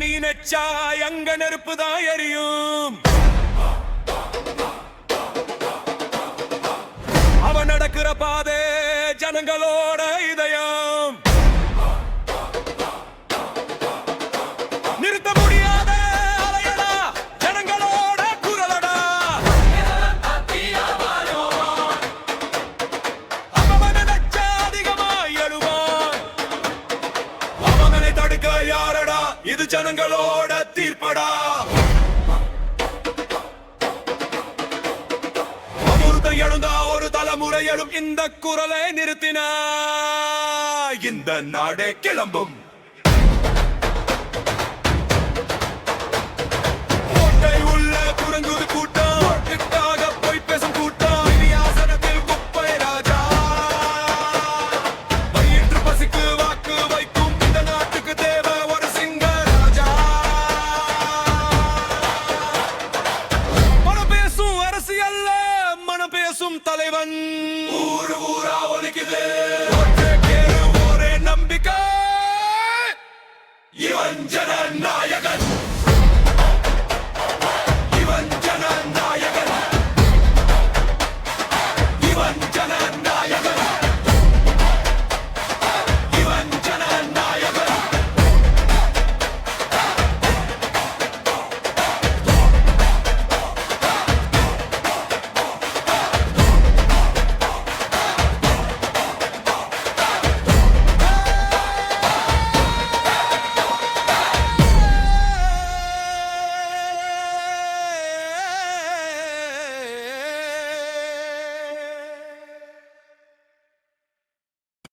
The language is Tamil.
வச்சா அங்க நெருப்பு தான் எரியும். அவன் நடக்கிற பாதை ஜனங்களோட இதயம். ஜனங்களோட தீர்ப்படா. அமுர்த எழுந்தா ஒரு தலைமுறை எழும் இந்த குரலை நிறுத்தினா. இந்த நாடே கிளம்பும். ஊரு ஊரா ஒலிக்குது. ஒரே நம்பிக்கை. இவன் நாய்